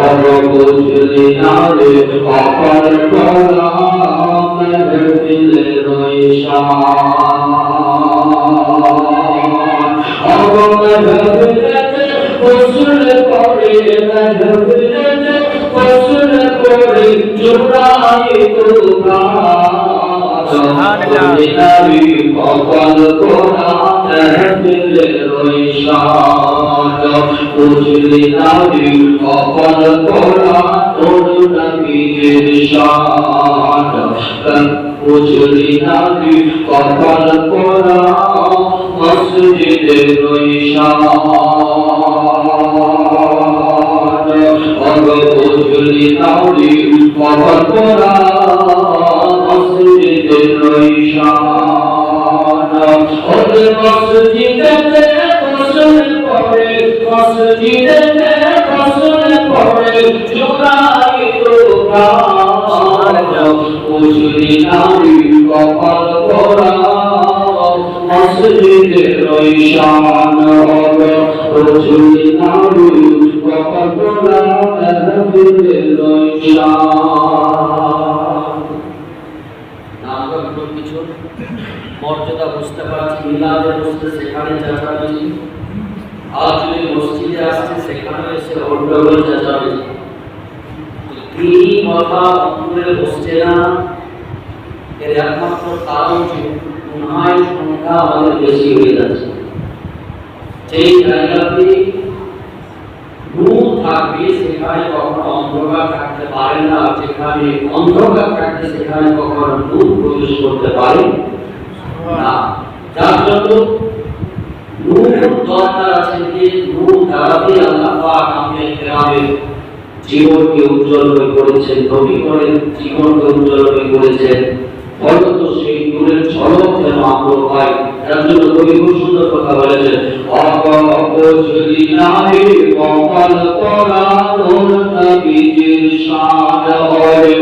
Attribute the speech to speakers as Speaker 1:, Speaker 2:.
Speaker 1: অবগুজলি নারে অপর করা মেহফিলে রইশান অবমেহফিলে রসুল করে মেহফিলে রসুল করে জুড়াই তুকার নবী কপাল কোরা বুঝলি নবী কপাল কোরা তোর নবীর শান বুঝলি নবী কপাল কোরা মসজিদে রইশান বুঝলি নবী কপাল কোরা মসজিদে রইশান ওরে মসজিদে রসুল পড়ে মসজিদে রসুল পড়ে জোড়াই দোকান উজলি নারী কপাল করা মসজিদে রইশান উজলি নারী কপাল করা
Speaker 2: নামগন্ধ কিছু। মর্যাদা বুঝতে পারছি মিলাদে বসতে সেখানে চেঁচামেচি আর যদি মসজিদে আসছে সেখানে এসে অন্ডগোল চেঁচামেচি তিনি কথা অন্তরে বসছে না? এর একমাত্র কারণ যে গুনাহের সংখ্যা আমাদের বেশি হয়ে যাচ্ছে। যেই জায়গাতে থাকবে, সেখানে কখনো অন্ধকার থাকতে পারে না। যেখানে অন্ধকার থাকবে, সেখানে কখনো প্রবেশ করতে পারে? না। যার জন্য দরকার আছে, যে নূর দ্বারাতে আল্লাহ পাক আমাদের গ্রামের জীবনকে উজ্জ্বল হয়ে করেছেন নবীগণের জীবনকে উজ্জ্বল হয়ে করেছেন। সেই নূরের ঝলক যেন তার জন্য খুব সুন্দর কথা বলেছেন
Speaker 1: নবীজির শান